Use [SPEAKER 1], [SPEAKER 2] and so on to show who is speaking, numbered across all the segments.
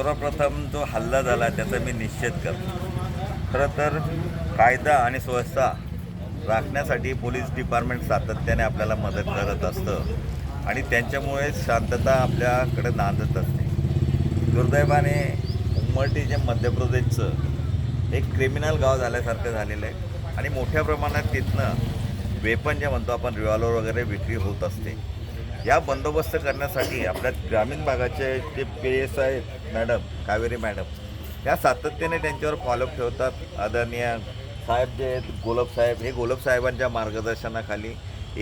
[SPEAKER 1] सर्वप्रथम जो हल्ला झाला त्याचा मी निश्चित करतो. खरं तर कायदा आणि सुव्यवस्था राखण्यासाठी पोलीस डिपार्टमेंट सातत्याने आपल्याला मदत करत असतं आणि त्यांच्यामुळे शांतता आपल्याकडे नांदत असते. दुर्दैवाने उमरटी जे मध्य प्रदेशचं एक क्रिमिनल गाव झाल्यासारखं झालेलं आहे आणि मोठ्या प्रमाणात तिथनं वेपन जे म्हणतो आपण रिव्हॉल्वर वगैरे विक्री होत असते. या बंदोबस्त करण्यासाठी आपल्या ग्रामीण भागाचे जे P S I madam Kaveri madam या सातत्याने त्यांच्यावर फॉलोअप ठेवतात. आदरणीय साहेब जे आहेत गोलब साहेब हे गोलब साहेबांच्या मार्गदर्शनाखाली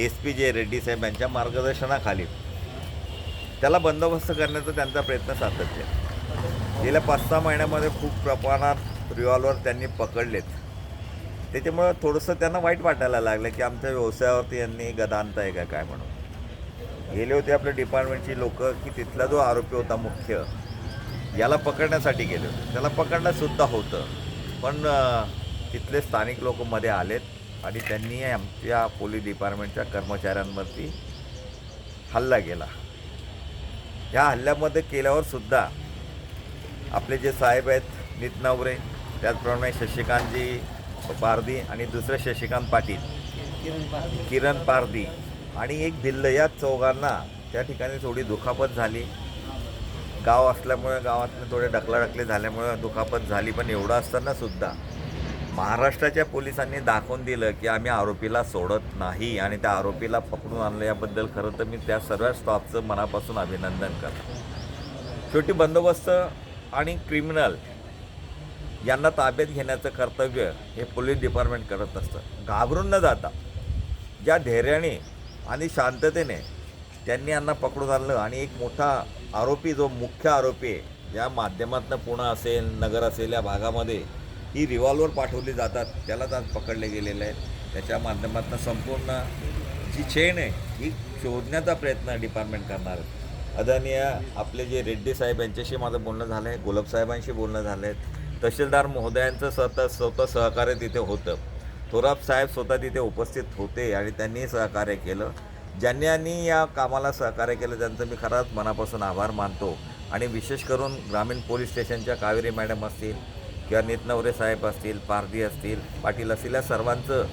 [SPEAKER 1] एस पी जे रेड्डी साहेब यांच्या मार्गदर्शनाखाली. त्याला बंदोबस्त करण्याचा त्यांचा प्रयत्न सातत्य आहे. गेल्या पाच सहा महिन्यामध्ये खूप प्रमाणात रिव्हॉल्वर त्यांनी पकडलेत. त्याच्यामुळं थोडंसं त्यांना वाईट वाटायला लागलं की आमच्या व्यवसायावरती यांनी गदांत आहे का काय म्हणून. गेले होते आपल्या डिपार्टमेंटची लोक की तिथला जो आरोपी होता मुख्य याला पकडण्यासाठी गेले होते. त्याला पकडणंसुद्धा होतं. पण तिथले स्थानिक लोक मध्ये आलेत आणि त्यांनी आमच्या पोलीस डिपार्टमेंटच्या कर्मचाऱ्यांवरती हल्ला केला. या हल्ल्यामध्ये केल्यावर सुद्धा आपले जे साहेब आहेत नित नवरे त्याचप्रमाणे शशिकांतजी पारदी आणि दुसरे शशिकांत पाटील किरण पारदी आणि एक भिल्ल या चौघांना त्या ठिकाणी थोडी दुखापत झाली. गाव असल्यामुळे गावातले थोडे ढकलाढकली झाल्यामुळे दुखापत झाली पण एवढं असताना सुद्धा महाराष्ट्राच्या पोलिसांनी दाखवून दिलं की आम्ही आरोपीला सोडत नाही आणि त्या आरोपीला पकडून आणलं याबद्दल खरं तर मी त्या सर्व स्टॉफचं मनापासून अभिनंदन करतो. शेवटी बंदोबस्त आणि क्रिमिनल यांना ताब्यात घेण्याचं कर्तव्य हे पोलीस डिपार्टमेंट करत असतं. घाबरून न जाता ज्या धैर्याने आणि शांततेने त्यांनी यांना पकडून आणलं. आणि एक मोठा आरोपी जो मुख्य आरोपी आहे या माध्यमातनं पुणे असेल नगर असेल या भागामध्ये ही रिव्हॉल्वर पाठवली जातात. त्यालाच आज पकडले गेलेले आहेत. त्याच्या माध्यमातून संपूर्ण जी चेन आहे ही शोधण्याचा प्रयत्न डिपार्टमेंट करणार आहे आदरणीय आपले जे रेड्डी साहेब यांच्याशी माझं बोलणं झालं आहे गुलाब साहेबांशी बोलणं झालं आहे तहसीलदार महोदयांचं स्वतः स्वतः सहकार्य तिथे होतं. थोराब साहेब स्वतः तिथे उपस्थित होते आणि त्यांनी सहकार्य केलं. ज्यांनी या कामाला सहकार्य केलं त्यांचं मी खराच मनापासून आभार मानतो. आणि विशेष करून ग्रामीण पोलीस स्टेशनच्या कावेरी मॅडम असतील किंवा नितनवरे साहेब असतील पारदी असतील पाटील असतील या सर्वांचं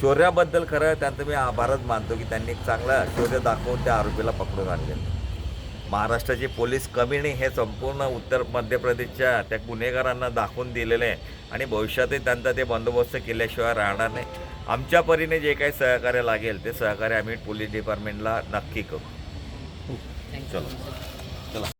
[SPEAKER 1] शौर्याबद्दल खरं त्यांचं मी आभारच मानतो की त्यांनी एक चांगला शौर्य दाखवून त्या आरोपीला पकडून आणले महाराष्ट्राचे पोलीस कमी नाही हे संपूर्ण उत्तर मध्य प्रदेशच्या त्या गुन्हेगारांना दाखवून दिलेलं आहे. आणि भविष्यातही त्यांचा ते बंदोबस्त केल्याशिवाय राहणार नाही. आमच्या परीने जे काही सहकार्य लागेल ते सहकार्य आम्ही पोलीस डिपार्टमेंटला नक्की करू. चलो. चला.